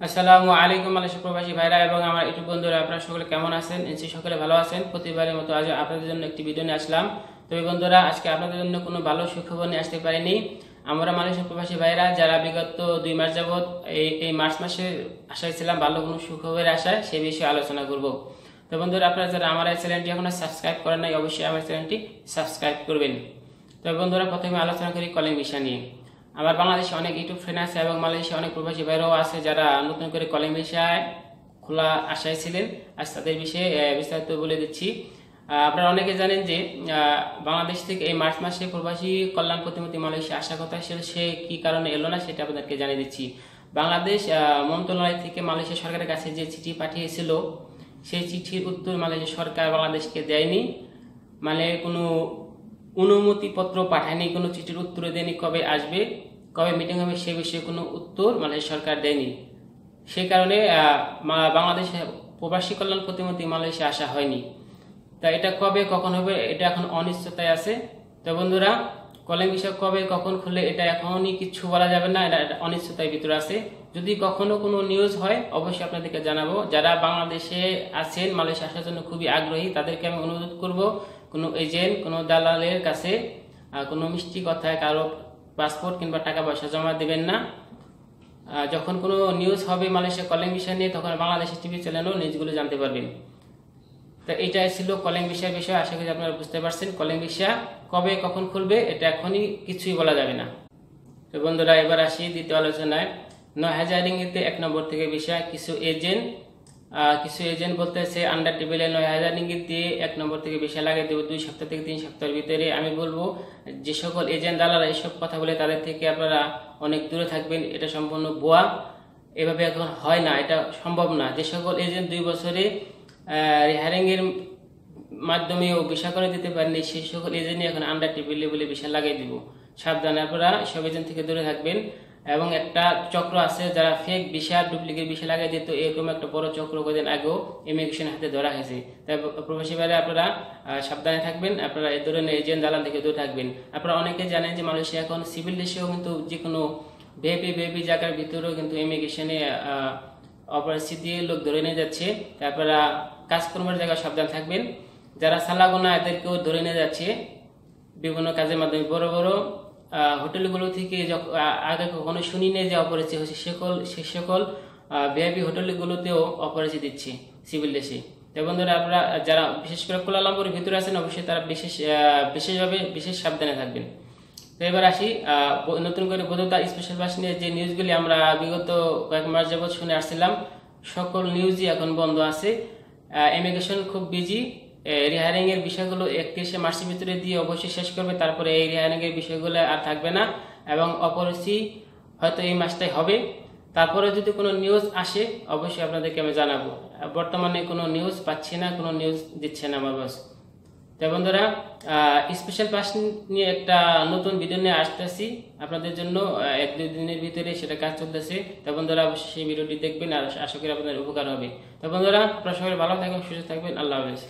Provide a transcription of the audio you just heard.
আসসালামু আলাইকুম মালয়েশিয়া প্রবাসী ভাইরা এবং আমার ইউটিউব বন্ধুরা, আপনারা সকলে কেমন আছেন? এনসি সকলে ভালো আছেন। প্রতিবারের মতো আজ আপনাদের জন্য একটি ভিডিও নিয়ে আসলাম। তবে বন্ধুরা, আজকে আপনাদের জন্য কোনো ভালো সুখবর নিয়ে আসতে পারিনি। আমরা মালয়েশিয়া প্রবাসী ভাইরা, যারা বিগত দুই মাস যাবৎ এই এই মার্চ মাসে আশায় ছিলাম ভালো কোনো সুখবরের আশায়, সে বিষয়ে আলোচনা করব। তো বন্ধুরা, আপনারা যারা আমার এই চ্যানেলটি এখনও সাবস্ক্রাইব করেন নাই, অবশ্যই আমার চ্যানেলটি সাবস্ক্রাইব করবেন। তবে বন্ধুরা, প্রথমে আলোচনা করি কলিং বিষয় নিয়ে। আমার বাংলাদেশে অনেক ইউটিউব ফ্রেন্ড আছে এবং মালয়েশিয়া অনেক প্রবাসী ভাইরাও আছে যারা নতুন করে কলিং বিষয় খোলা আশায় ছিলেন। আজ তাদের বিষয়ে বিস্তারিত বলে দিচ্ছি। আপনারা অনেকে জানেন যে বাংলাদেশ থেকে এই মার্চ মাসে প্রবাসী কল্যাণ প্রতিমন্ত্রী মালয়েশিয়া আসা কথা ছিল, সে কি কারণে এলো না সেটা আপনাদেরকে জানিয়ে দিচ্ছি। বাংলাদেশ মন্ত্রণালয় থেকে মালয়েশিয়া সরকারের কাছে যে চিঠি পাঠিয়েছিল, সেই চিঠির উত্তর মালয়েশিয়া সরকার বাংলাদেশকে দেয়নি। মানে কোনো অনুমতিপত্র পাঠায়নি, কোনো চিঠির উত্তর দেয়নি কবে আসবে। কবে মিটিং হবে সে বিষয়ে কোনো উত্তর মালয়েশিয়া সরকার দেয়নি। সেই কারণে বাংলাদেশে প্রবাসী কল্যাণ প্রতিমন্ত্রী মালয়েশিয়া আসা হয়নি। তা এটা কবে, কখন হবে, এটা এখন অনিশ্চয়তায় আছে। তো বন্ধুরা, কলিং বিষয় কবে, কখন খুলে এটা এখনই কিছু বলা যাবে না, এটা অনিশ্চয়তার ভিতরে আছে। যদি কখনো কোনো নিউজ হয়, অবশ্যই আপনাদেরকে জানাব। যারা বাংলাদেশে আছেন, মালয়েশিয়া আসার জন্য খুবই আগ্রহী, তাদেরকে আমি অনুরোধ করব, কোনো এজেন্ট কোনো দালালের কাছে কোনো মিষ্টি কথায় কারও পাসপোর্ট কিংবা টাকা পয়সা জমা দেবেন না। যখন কোনো নিউজ হবে মালয়েশিয়া কলিং বিষয় নিয়ে, তখন বাংলাদেশের টিভি চ্যানেলও নিউজগুলো জানতে পারবেন। তো এটাই ছিল কলিং বিষয় বিষয়। আশা করি আপনারা বুঝতে পারছেন কলিং বিষয় কবে, কখন খুলবে, এটা এখনই কিছুই বলা যাবে না। তো বন্ধুরা, এবার আসি দ্বিতীয় আলোচনায়। নয় হাজার রিঙ্গিতে এক নম্বর থেকে বিষয়, কিছু এজেন্ট কিছু এজেন্ট বলতেছে আন্ডার টেবিলে নয় হাজার রিঙ্গিত দিয়ে এক নম্বর থেকে বিষয় লাগিয়ে দেবো, দুই সপ্তাহ থেকে তিন সপ্তাহের ভিতরে। আমি বলব, যে সকল এজেন্ট দালালা এসব কথা বলে তাদের থেকে আপনারা অনেক দূরে থাকবেন, এটা সম্পূর্ণ বোয়া এভাবে এখন হয় না, এটা সম্ভব না। যে সকল এজেন্ট দুই বছরে রিহারিং এর মাধ্যমেও বিষয় করে দিতে পারেনি, সেই সকল এজেন্টই এখন আন্ডার টেবিলে বলে বিষয় লাগিয়ে দিব। সাবধানে আপনারা সব এজেন্ট থেকে দূরে থাকবেন। এবং একটা চক্র আছে যারা ফেক বিষয় ডুপ্লিকেট বিষয় লাগিয়ে দিত এরকম একটা বড় চক্র কদিন আগেও ইমিগ্রেশন হাতে ধরা হয়েছে। তাই প্রবাসী বাইরে আপনারা সাবধানে থাকবেন, আপনারা এই ধরনের এজেন্ট দালাল থেকে দূরে থাকবেন। আপনারা অনেকে জানেন যে মালয়েশিয়া এখন সিভিল দেশেও কিন্তু যে কোনো ভিআইপি ভিআইপি জায়গার ভিতরেও কিন্তু ইমিগ্রেশনে অপরাধী দিয়ে লোক ধরে নিয়ে যাচ্ছে। তারপরে কাজকর্মের জায়গায় সাবধান থাকবেন। যারা সালাগোনা এদেরকেও ধরে নিয়ে যাচ্ছে বিভিন্ন কাজের মাধ্যমে। বড় বড় হোটেলগুলো থেকে আগে কখনো শুনি নেই যে অপরাধী হচ্ছে সকল, সে সকল ভিআইপি হোটেলগুলোতেও অপরাধী দিচ্ছে সিভিল দেশে। তো বন্ধুরা, আপনারা যারা বিশেষ করে কোলালামপুরের ভিতরে আছেন, অবশ্যই তারা বিশেষ বিশেষভাবে বিশেষ সাবধানে থাকবেন। তো এবার আসি নতুন করে বোধতা স্পেশাল বাস নিয়ে যে নিউজগুলি আমরা বিগত কয়েক মাস যাবৎ শুনে আসছিলাম, সকল নিউজই এখন বন্ধ আছে। ইমিগ্রেশন খুব বিজি রিহারিং এর বিষয়গুলো একত্রিশে মার্চের ভিতরে দিয়ে অবশ্যই শেষ করবে, তারপরে এই রিহারিং এর বিষয়গুলো আর থাকবে না এবং অপরিসি হয়তো এই মাসটাই হবে। তারপরে যদি কোনো নিউজ আসে, অবশ্যই আপনাদেরকে আমি জানাব। বর্তমানে কোনো নিউজ পাচ্ছি না, কোনো নিউজ দিচ্ছে না আমার বস তো বন্ধুরা স্পেশাল পাস নিয়ে একটা নতুন ভিডিও নিয়ে আসতেছি। আপনাদের জন্য এক দুই দিনের ভিতরে সেটা কাজ চলতেছে। তো বন্ধুরা, অবশ্যই সেই ভিডিওটি দেখবেন আর আশা করি আপনাদের উপকার হবে। তো বন্ধুরা, আপনারা ভালো থাকবেন, সুস্থ থাকবেন, আল্লাহ হাফেজ।